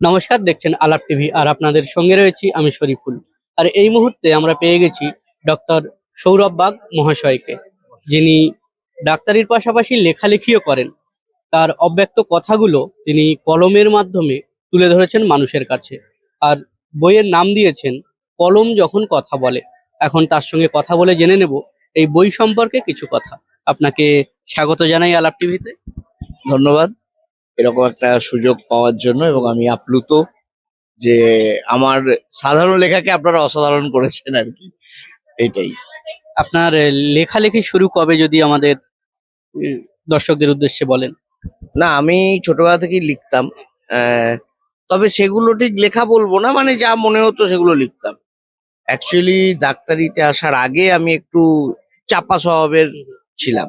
নমস্কার, দেখছেন আলাপ টিভি আর আপনাদের সঙ্গে রয়েছি আমি শরীফুল। আর এই মুহূর্তে আমরা পেয়ে গেছি ডক্টর সৌরভ বাগ মহাশয়কে, যিনি ডাক্তারির পাশাপাশি লেখালেখিও করেন। তার অব্যক্ত কথাগুলো তিনি কলমের মাধ্যমে তুলে ধরেছেন মানুষের কাছে। আর বইয়ের নাম দিয়েছেন, কলম যখন কথা বলে। এখন তার সঙ্গে কথা বলে জেনে নেব এই বই সম্পর্কে কিছু কথা। আপনাকে স্বাগত জানাই আলাপ টিভিতে। ধন্যবাদ। এরকম একটা সুযোগ পাওয়ার জন্য এবং আমি আপ্লুত যে আমার সাধারণ লেখাকে আপনারা অসাধারণ করেছেন আর কি। এটাই আপনার লেখালেখি শুরু কবে যদি আমাদের দর্শকদের উদ্দেশ্যে বলেন? না আমি ছোটবেলা থেকেই লিখতাম। আহ, তবে সেগুলো ঠিক লেখা বলব না মানে যা মনে হতো সেগুলো লিখতাম। অ্যাকচুয়ালি ডাক্তারিতে আসার আগে আমি একটু চাপা স্বভাবের ছিলাম।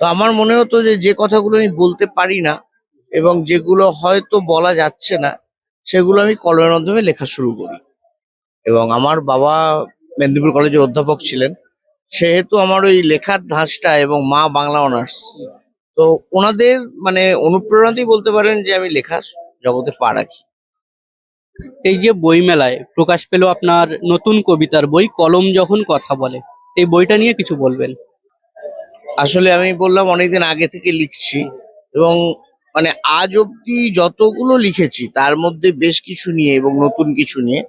তো আমার মনে হতো যে যে কথাগুলো আমি বলতে পারি না এবং যেগুলো হয়তো বলা যাচ্ছে না সেগুলো আমি কলমের মাধ্যমে লেখা শুরু করি। এবং আমার বাবা মেদিনীপুর কলেজের অধ্যাপক ছিলেন। সেহেতু আমার ওই লেখার ধাঁচটা এবং মা বাংলা অনার্স তো ওনাদের মানে অনুপ্রেরণাতেই বলতে পারেন যে আমি লেখার জগতে পা রাখি। এই যে বই মেলায় প্রকাশ পেল আপনার নতুন কবিতার বই কলম যখন কথা বলে এই বইটা নিয়ে কিছু বলবেন? আসলে আমি বললাম অনেকদিন আগে থেকে লিখছি এবং মানে আজ অব্দি যতগুলো লিখেছি, তার মধ্যে বেশ কিছু নিয়ে এবং নতুন কিছু নিয়ে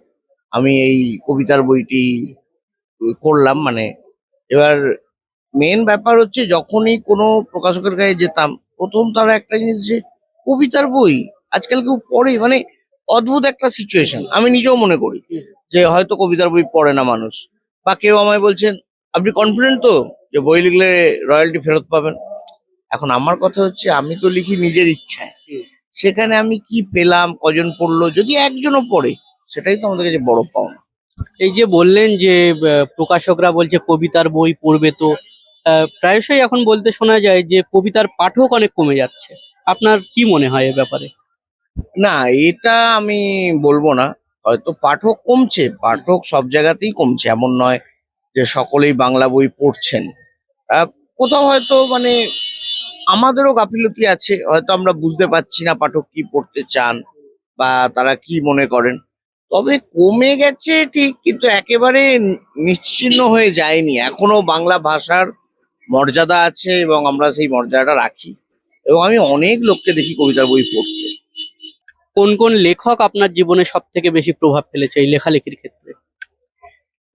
আমি এই কবিতার বইটি করলাম। মানে এবার মেন ব্যাপার হচ্ছে যখনই কোনো প্রকাশকের কাছে যেতাম, প্রথম তারা একটা জিনিস যে কবিতার বই আজকাল কেউ পড়ে মানে অদ্ভুত একটা সিচুয়েশন আমি নিজেও মনে করি যে হয়তো কবিতার বই পড়ে না মানুষ। বা কেউ আমায় বলছেন, আপনি কনফিডেন্ট তো যে বই লিখলে রয়্যালটি ফেরত পাবেন? এখন আমার কথা হচ্ছে আমি তো লিখি নিজের ইচ্ছায়। সেখানে আমি কি পেলাম কজন পড়ল যদি একজনও পড়ে সেটাই তো আমাদের কাছে বড় পাওনা। এই যে বললেন যে প্রকাশকরা বলছে কবিতার বই পড়বে তো প্রায়শই এখন বলতে শোনা যায় যে কবিতার পাঠক অনেক কমে যাচ্ছে। আপনার কি মনে হয় এ ব্যাপারে? না এটা আমি বলব না। হয়তো পাঠক কমছে পাঠক সব জায়গাতেই কমছে এমন নয় যে সকলেই বাংলা বই পড়ছেন। কোথাও হয়তো মানে আমাদেরও গাফিলতি আছে, হয়তো আমরা বুঝতে পারছি না পাঠক কি পড়তে চান বা তারা কি মনে করেন। তবে কমে গেছে ঠিক, কিন্তু একেবারে নি- নিশ্চিহ্ন হয়ে যায়নি। এখনও বাংলা ভাষার মর্যাদা আছে এবং আমরা সেই মর্যাদাটা রাখি। এবং আমি অনেক লোককে দেখি কবিতার বই পড়তে। কোন কোন লেখক আপনার জীবনে সব থেকে বেশি প্রভাব ফেলেছে এই লেখালেখির ক্ষেত্রে?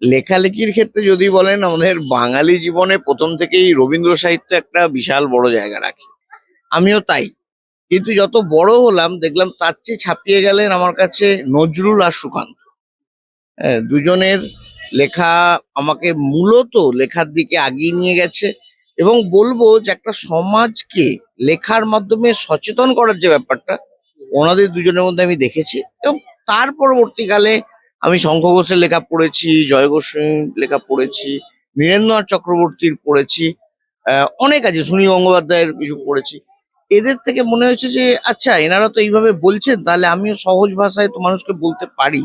লেখালেখির ক্ষেত্রে যদি বলেন আমাদের বাঙালি জীবনে প্রথম থেকেই রবীন্দ্র সাহিত্য একটা বিশাল বড় জায়গা রাখে। আমিও তাই। কিন্তু যত বড় হলাম দেখলাম তার চেয়ে ছাপিয়ে গেলেন আমার কাছে নজরুল আর সুকান্ত। হ্যাঁ, দুজনের লেখা আমাকে মূলত লেখার দিকে আগিয়ে নিয়ে গেছে এবং বলব যে একটা সমাজকে লেখার মাধ্যমে সচেতন করার যে ব্যাপারটা ওনাদের দুজনের মধ্যে আমি দেখেছি এবং তার পরবর্তীকালে আমি শঙ্খ ঘোষের লেখা পড়েছি, জয় গোস্বামীর লেখা পড়েছি, নীরেন্দ্রনাথ চক্রবর্তীর পড়েছি অনেক আছে, সুনীল গঙ্গোপাধ্যায়ের কিছু পড়েছি। এদের থেকে মনে হয়েছে যে আচ্ছা এনারা তো এইভাবে বলছেন, তাহলে আমিও সহজ ভাষায় তো মানুষকে বলতে পারি।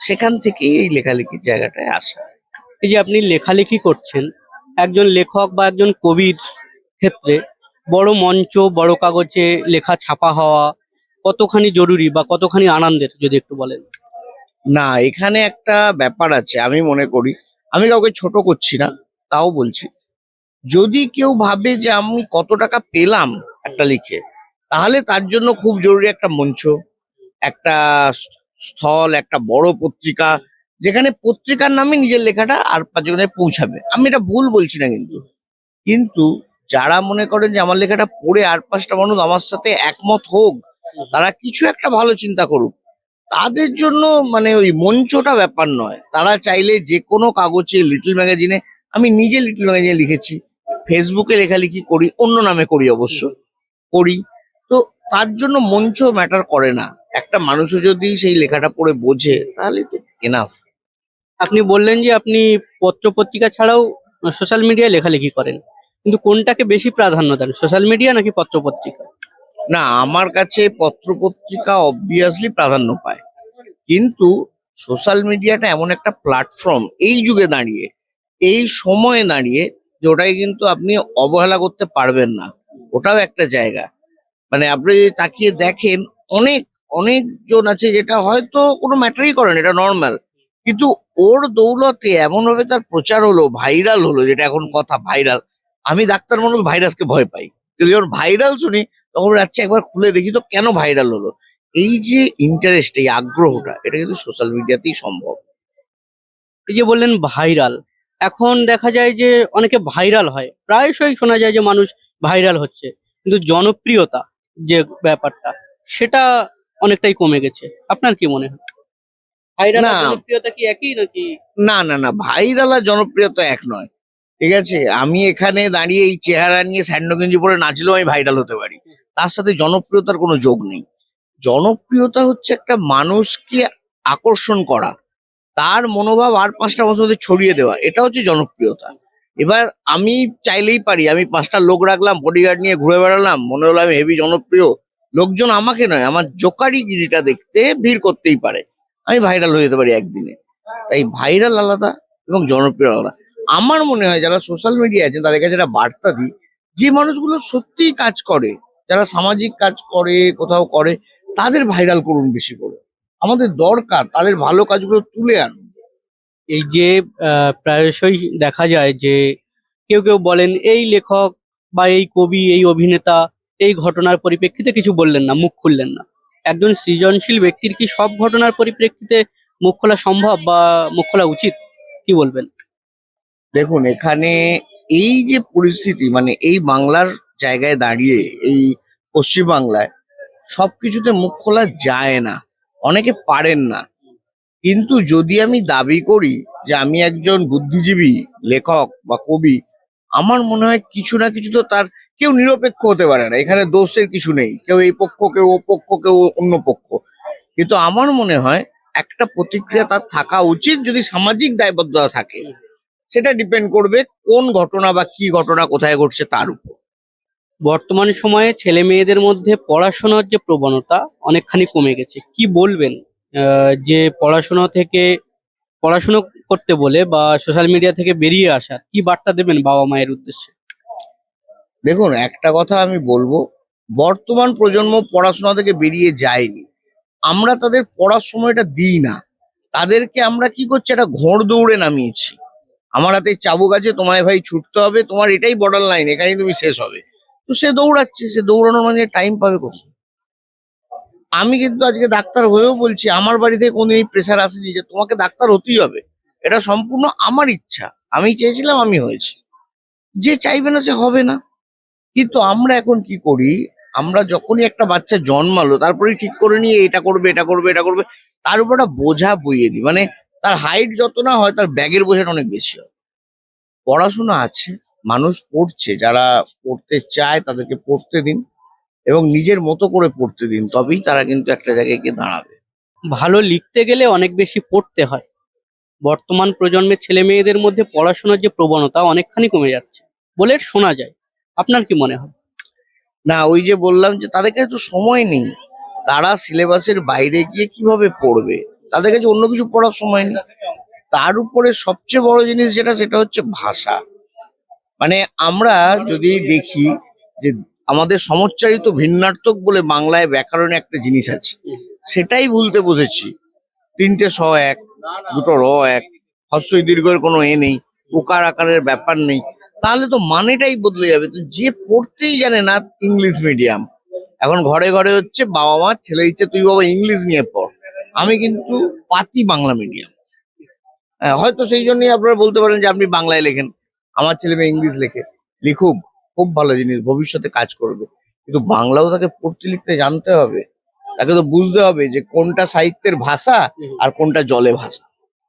সেখান থেকেই এই লেখালেখির জায়গাটায় আসা। এই যে আপনি লেখালেখি করছেন, একজন লেখক বা একজন কবির ক্ষেত্রে বড় মঞ্চ, বড় কাগজে লেখা ছাপা হওয়া কতখানি জরুরি বা কতখানি আনন্দের, যদি একটু বলেন? না, এখানে একটা ব্যাপার আছে, আমি মনে করি। আমি কাউকে ছোট করছি না, তাও বলছি। যদি কেউ ভাবে যে আমি কত টাকা পেলাম একটা লিখে, তাহলে তার জন্য খুব জরুরি একটা মঞ্চ, একটা স্থল, একটা বড় পত্রিকা, যেখানে পত্রিকার নামে নিজের লেখাটা আর পাঁচজনে পৌঁছাবে। আমি এটা ভুল বলছি না কিন্তু। কিন্তু যারা মনে করেন যে আমার লেখাটা পড়ে আর পাঁচটা মানুষ আমার সাথে একমত হোক, তারা কিছু একটা ভালো চিন্তা করুক। তাদের জন্য মানে ওই মঞ্চটা ব্যাপার নয়। তারা চাইলে যে কোনো কাগজে লিটল ম্যাগাজিনে, আমি নিজে লিটল ম্যাগাজিনে লিখেছি, ফেসবুকে লেখালেখি করি, অন্য নামে করি অবশ্য, করি। তো তার জন্য মঞ্চ ম্যাটার করে না। একটা মানুষও যদি সেই লেখাটা পড়ে বোঝে, তাহলে তো এনাফ আপনি বললেন যে আপনি পত্র পত্রিকা ছাড়াও সোশ্যাল মিডিয়ায় লেখালেখি করেন। কিন্তু কোনটাকে বেশি প্রাধান্য দেন সোশ্যাল মিডিয়া নাকি পত্র পত্রিকা না, আমার কাছে পত্রপত্রিকা অবভিয়াসলি প্রাধান্য পায়। কিন্তু সোশ্যাল মিডিয়াটা এমন একটা প্ল্যাটফর্ম এই যুগে দাঁড়িয়ে, এই সময়ে দাঁড়িয়ে যে ওটাই কিন্তু আপনি অবহেলা করতে পারবেন না। ওটাও একটা জায়গা। মানে আপনি যদি তাকিয়ে দেখেন, অনেক অনেকজন আছে যেটা হয়তো কোনো ম্যাটারই করে না, এটা নর্মাল কিন্তু ওর দৌলতে এমনভাবে তার প্রচার হলো ভাইরাল হলো, যেটা এখন কথা ভাইরাল আমি ডাক্তার মানুষ ভাইরাসকে ভয় পাই। যদি ওর ভাইরাল শুনি তখন আচ্ছা একবার খুলে দেখি তো কেন ভাইরাল হলো। এই যে ইন্টারেস্ট এই আগ্রহটা এটা কিন্তু সোশ্যাল মিডিয়াতেই সম্ভব। এই যে বললেন ভাইরাল এখন দেখা যায় যে অনেকে ভাইরাল হয়। প্রায়শই শোনা যায় যে মানুষ ভাইরাল হচ্ছে। কিন্তু জনপ্রিয়তা যে ব্যাপারটা সেটা অনেকটাই কমে গেছে। আপনার কি মনে হয়? ভাইরাল আর না। জনপ্রিয়তা কি একই নাকি? না না না ভাইরাল আর জনপ্রিয়তা এক নয়। ঠিক আছে? আমি এখানে দাঁড়িয়ে এই চেহারা নিয়ে স্যান্ডো গেঞ্জি পরে নাচলেও আমি ভাইরাল হতে পারি। তার সাথে জনপ্রিয়তার কোনো যোগ নেই। জনপ্রিয়তা হচ্ছে একটা মানুষকে আকর্ষণ করা। তার মনোভাব আর পাঁচটা মানুষের মধ্যে ছড়িয়ে দেওয়া, এটা হচ্ছে জনপ্রিয়তা। এবার আমি চাইলেই পারি, আমি পাঁচটা লোক রাখলাম বডিগার্ড নিয়ে ঘুরে বেড়ালাম, মনে হলো আমি হেভি জনপ্রিয়। লোকজন আমাকে নয়, আমার জোকারি গিরিটা দেখতে ভিড় করতেই পারে। আমি ভাইরাল হয়ে যেতে পারি একদিনে। তাই ভাইরাল আলাদা এবং জনপ্রিয় আলাদা। আমার মনে হয় যারা সোশ্যাল মিডিয়া আছেন তাদের কাছে একটা বার্তা দিই, যে মানুষগুলো সত্যিই কাজ করে যারা সামাজিক কাজ করে কোথাও করে তাদের ভাইরাল করুন বেশি করে। আমাদের দরকার তাদের ভালো কাজগুলো তুলে আনুন। এই যে প্রায়শই দেখা যায় যে কেউ কেউ বলেন এই লেখক বা এই কবি এই অভিনেতা এই ঘটনার পরিপ্রেক্ষিতে কিছু বললেন না মুখ খুললেন না। একজন সৃজনশীল ব্যক্তির কি সব ঘটনার পরিপ্রেক্ষিতে মুখ খোলা সম্ভব বা মুখ খোলা উচিত? কি বলবেন? দেখুন এখানে এই যে পরিস্থিতি মানে এই বাংলার জায়গায় দাঁড়িয়ে এই পশ্চিম বাংলায় সবকিছুতে মুখ খোলা যায় না, অনেকে পারেন না। কিন্তু যদি আমি দাবি করি যে আমি একজন বুদ্ধিজীবী, লেখক বা কবি, আমার মনে হয় কিছু না কিছু তো তার কেউ নিরপেক্ষ হতে পারে না, এখানে দোষের কিছু নেই, কেউ এই পক্ষ, কেউ ও পক্ষ, কেউ অন্য পক্ষ। কিন্তু আমার মনে হয় একটা প্রতিক্রিয়া তার থাকা উচিত যদি সামাজিক দায়বদ্ধতা থাকে। সেটা ডিপেন্ড করবে কোন ঘটনা বা কি ঘটনা কোথায় ঘটছে তার উপর। বর্তমান সময়ে ছেলে মেয়েদের মধ্যে পড়াশোনার যে প্রবণতা অনেকখানি কমে গেছে। কি বলবেন যে পড়াশোনা থেকে, পড়াশোনা করতে বলে বা সোশ্যাল মিডিয়া থেকে বেরিয়ে আসার কি বার্তা দেবেন বাবা মায়ের উদ্দেশ্যে? দেখুন, একটা কথা আমি বলব, বর্তমান প্রজন্ম পড়াশোনা থেকে বেরিয়ে যায়নি। আমরা তাদের পড়ার সময়টা দিই না। তাদেরকে আমরা কি করছি, একটা ঘোড় দৌড়ে নামিয়েছি। আমার হাতে চাবুক আছে, তোমায় ভাই ছুটতে হবে, তোমার এটাই বর্ডার লাইন এখানেই তুমি শেষ হবে। তো সে দৌড়াচ্ছে, সে দৌড়ানোর মানে টাইম পাবে কোথায়? আমি কিন্তু আজকে ডাক্তার হয়েও বলছি, আমার বাড়ি থেকে কোনো প্রেশার আসেনি যে তোমাকে ডাক্তার হতেই হবে। এটা সম্পূর্ণ আমার ইচ্ছা। আমি চেয়েছিলাম, আমি হয়েছি। যে চাইবে না সে হবে না। কিন্তু আমরা এখন কি করি? আমরা যখনই একটা বাচ্চা জন্মালো, তারপরেই ঠিক করে নিয়ে এটা করবে এটা করবে এটা করবে, তার উপর বোঝা বইয়ে দিই। মানে তার হাইট যত না হয়, তার ব্যাগের বোঝাটা অনেক বেশি হয়। পড়াশোনা আছে। মানুষ পড়ছে যারা পড়তে চায় তাদেরকে পড়তে দিন এবং নিজের মতো করে পড়তে দিন তবেই তারা কিন্তু একটা জায়গায় গিয়ে দাঁড়াবে। ভালো লিখতে গেলে অনেক বেশি পড়তে হয়। বর্তমান প্রজন্মের ছেলে মেয়েদের মধ্যে পড়াশোনার যে প্রবণতা অনেকখানি কমে যাচ্ছে বলে শোনা যায়। আপনার কি মনে হয়? না ওই যে বললাম যে তাদের কাছে তো সময় নেই। তারা সিলেবাসের বাইরে গিয়ে কীভাবে পড়বে? তাদের কাছে অন্য কিছু পড়ার সময় নেই। তার উপরে সবচেয়ে বড় জিনিস যেটা সেটা হচ্ছে ভাষা। মানে আমরা যদি দেখি যে আমাদের সমচ্চারিত ভিন্নার্থক বলে বাংলায় ব্যাকরণে একটা জিনিস আছে, সেটাই ভুলতে বসেছি তিনটে স এক, দুটো র এক, হস্যই দীর্ঘের কোনো এ নেই প্রকার আকারের ব্যাপার নেই, তাহলে তো মানেটাই বদলে যাবে। তো যে পড়তেই জানে না ইংলিশ মিডিয়াম। এখন ঘরে ঘরে হচ্ছে বাবা মা, ছেলে ইচ্ছে, তুই বাবা ইংলিশ নিয়ে পড়। আমি কিন্তু পাতি বাংলা মিডিয়াম। হয়তো সেই জন্যই আপনারা বলতে পারেন যে আপনি বাংলায় লেখেন। আমার ছেলে মেয়ে ইংলিশ লেখে লিখুক খুব ভালো জিনিস ভবিষ্যতে কাজ করবে। কিন্তু বাংলাও তাকে পড়তে লিখতে জানতে হবে। তাকে তো বুঝতে হবে যে কোনটা সাহিত্যের ভাষা আর কোনটা জলে ভাষা।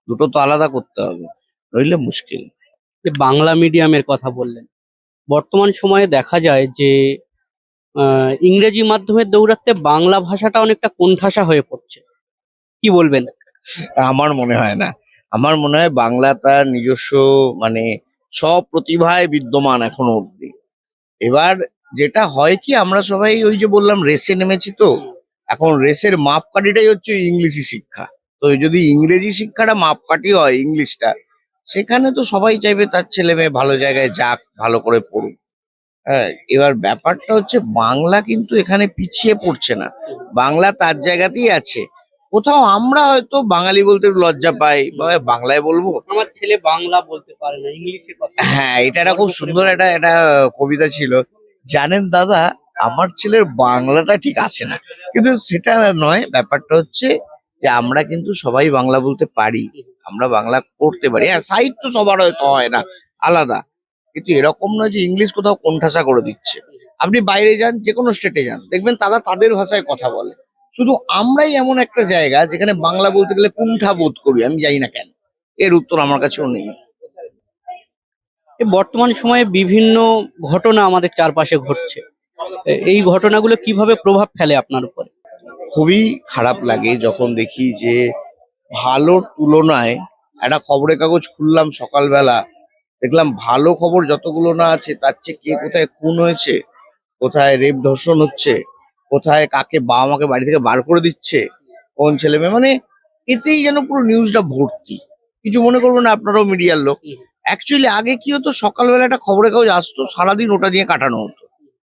দুটো তো আলাদা করতে হবে নইলে মুশকিল। যে বাংলা মিডিয়ামের কথা বললেন বর্তমান সময়ে দেখা যায় যে ইংরেজি মাধ্যমে দৌড়াতে বাংলা ভাষাটা অনেকটা কোণঠাসা হয়ে পড়ছে। কি বলবেন? আমার মনে হয় না। আমার মনে হয় বাংলা তার নিজস্ব মানে সব প্রতিভায় বিদ্যমান এখনও অব্দি এবার যেটা হয় কি, আমরা সবাই ওই যে বললাম, রেসে নেমেছি তো। এখন রেসের মাপকাঠিটাই হচ্ছে ইংলিশই শিক্ষা। তো যদি ইংরেজি শিক্ষাটা মাপকাঠি হয়, ইংলিশটা, সেখানে তো সবাই চাইবে তার ছেলে মেয়ে ভালো জায়গায় যাক, ভালো করে পড়ুক। হ্যাঁ এবার ব্যাপারটা হচ্ছে বাংলা কিন্তু এখানে পিছিয়ে পড়ছে না। বাংলা তার জায়গাতেই আছে। কোথাও আমরা হয়তো বাঙালি বলতে লজ্জা পাই বা বাংলায় বলব? আমার ছেলে বাংলা বলতে পারে না ইংলিশে কথা হ্যাঁ এটা একটা খুব সুন্দর একটা একটা কবিতা ছিল। জানেন দাদা আমার ছেলের বাংলাটা ঠিক আসে না। কিন্তু সেটা নয় ব্যাপারটা হচ্ছে যে আমরা কিন্তু সবাই বাংলা বলতে পারি। আমরা বাংলা করতে পারি। হ্যাঁ সাহিত্য সবার হয়তো হয় না আলাদা। কিন্তু এরকম নয় যে ইংলিশ কোথাও কোণঠাসা করে দিচ্ছে। আপনি বাইরে যান যে কোনো স্টেটে যান। দেখবেন তারা তাদের ভাষায় কথা বলে। শুধু আমরাই এমন একটা জায়গা যেখানে বাংলা বলতে গেলে কুণ্ঠা বোধ করি আমি জানি না কেন। এর উত্তর আমার কাছেও নেই। বর্তমান সময়ে বিভিন্ন ঘটনা আমাদের চারপাশে ঘটছে। এই ঘটনাগুলো কীভাবে প্রভাব ফেলে আপনার উপরে? খুবই খারাপ লাগে যখন দেখি যে ভালোর তুলনায় একটা খবরের কাগজ খুললাম সকালবেলা দেখলাম ভালো খবর যতগুলো না আছে তার চেয়ে কে কোথায় খুন হয়েছে কোথায় রেপ ধর্ষণ হচ্ছে কোথায় কাকে বাবা মাকে বাড়ি থেকে বার করে দিচ্ছে কোন ছেলে মেয়ে মানে এতেই যেন পুরো নিউজটা ভর্তি। কিছু মনে করবেন না আপনারাও মিডিয়ার লোক। অ্যাকচুয়ালি আগে কি হতো সকালবেলা একটা খবরের কাগজ আসতো সারাদিন ওটা নিয়ে কাটানো হতো।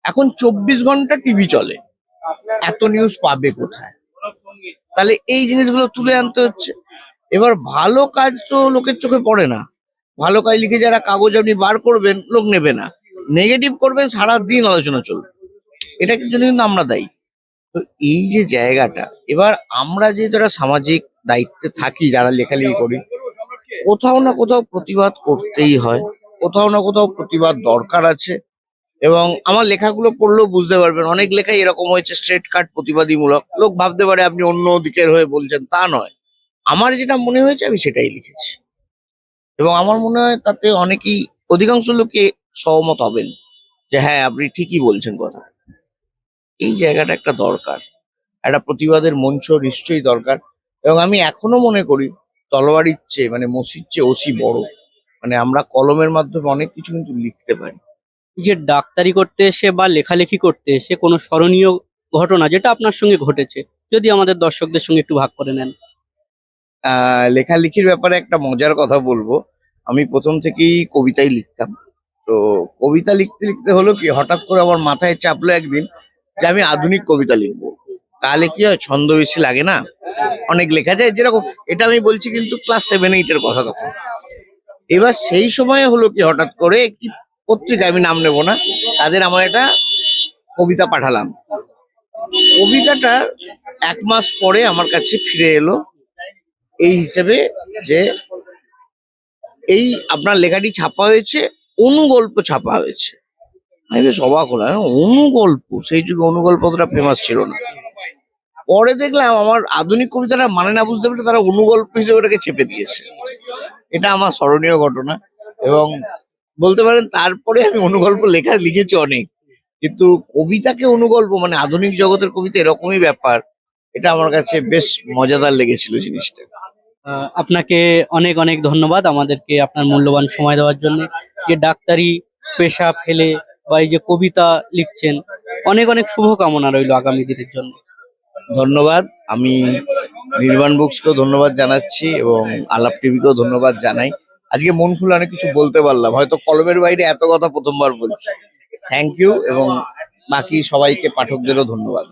এখন চব্বিশ ঘণ্টা টিভি চলে। এত নিউজ পাবে কোথায়? তাহলে এই জিনিসগুলো তুলে আনতে হচ্ছে। এবার ভালো কাজ তো লোকের চোখে পড়ে না। ভালো কাজ লিখে যারা কাগজ আপনি বার করবেন লোক নেবে না। নেগেটিভ করবেন সারা দিন আলোচনা চলবে। এটার জন্য কিন্তু আমরা দায়ী তো এই যে জায়গাটা, এবার আমরা যে যারা সামাজিক দায়িত্বে থাকি, যারা লেখালেখি করি, কোথাও না কোথাও প্রতিবাদ করতেই হয়, কোথাও না কোথাও প্রতিবাদ দরকার আছে, এবং আমার লেখাগুলো পড়লেও বুঝতে পারবেন, অনেক লেখাই এরকম হয়েছে, স্ট্রেট কাট প্রতিবাদীমূলক, লোক ভাবতে পারে আপনি অন্য দিকের হয়ে বলছেন, তা নয়। আমার যেটা মনে হয়েছে, আমি সেটাই লিখেছি। এবং আমার মনে হয় তাতে অনেকেই, অধিকাংশ লোকে সহমত হবেন যে হ্যাঁ আপনি ঠিকই বলছেন কথা। এই জায়গাটা একটা দরকার। একটা প্রতিবাদের মঞ্চ নিশ্চয়ই দরকার। এবং আমি এখনও মনে করি তলোয়ারির চেয়ে মানে মসির চেয়ে ওসি বড়। মানে আমরা কলমের মাধ্যমে অনেক কিছু কিন্তু লিখতে পারি। যে ডাক্তারি করতে এসে বা লেখালেখি করতে এসে কোনো স্মরণীয় ঘটনা যেটা আপনার সঙ্গে ঘটেছে যদি আমাদের দর্শকদের সঙ্গে একটু ভাগ করে নেন। আহ, লেখালেখির ব্যাপারে একটা মজার কথা বলব। আমি প্রথম থেকেই কবিতাই লিখতাম। তো কবিতা লিখতে লিখতে হলো কি হঠাৎ করে আমার মাথায় চাপলো একদিন যে আমি আধুনিক কবিতা লিখব। তাহলে কি হয়, ছন্দ বেশি লাগে না? অনেক লেখা যায়, যেরকম এটা আমি বলছি কিন্তু ক্লাস সেভেন এইটের কথা তখন। এবার সেই সময় হলো কি, হঠাৎ করে একটি পত্রিকা, আমি নাম নেব না, তাদের আমার একটা কবিতা পাঠালাম। কবিতাটা এক মাস পরে আমার কাছে ফিরে এলো, এই হিসেবে যে এই আপনার লেখাটি ছাপা হয়েছে, অনুগল্প ছাপা হয়েছে। আমি বেশ অবাক হলাম। হ্যাঁ, অনুগল্প সেই যুগে অনুগল্প অতটা ফেমাস ছিল না। পরে দেখলাম আমার আধুনিক কবিতাটা মানে না বুঝতে পেরে তারা অনুগল্প হিসেবে ওটাকে চেপে দিয়েছে। এটা আমার স্মরণীয় ঘটনা এবং বলতে পারেন তারপরে আমি অনুগল্প লেখা লিখেছি অনেক। কিন্তু কবিতাকে অনুগল্প মানে আধুনিক জগতের কবিতা এরকমই ব্যাপার এটা আমার কাছে বেশ মজাদার লেগেছিল জিনিসটা। আপনাকে অনেক অনেক ধন্যবাদ আমাদেরকে আপনার মূল্যবান সময় দেওয়ার জন্য। যে ডাক্তারি পেশা ফেলে বা এই যে কবিতা লিখছেন, অনেক অনেক শুভকামনা রইল আগামী দিনের জন্য। ধন্যবাদ। আমি নির্বাণ বুকসকেও ধন্যবাদ জানাচ্ছি এবং আলাপ টিভিকেও ধন্যবাদ জানাই। আজকে মন খুলে অনেক কিছু বলতে পারলাম, হয়তো কলমের বাইরে এত কথা প্রথমবার বলছি। থ্যাংক ইউ এবং বাকি সবাইকে, পাঠকদেরও ধন্যবাদ।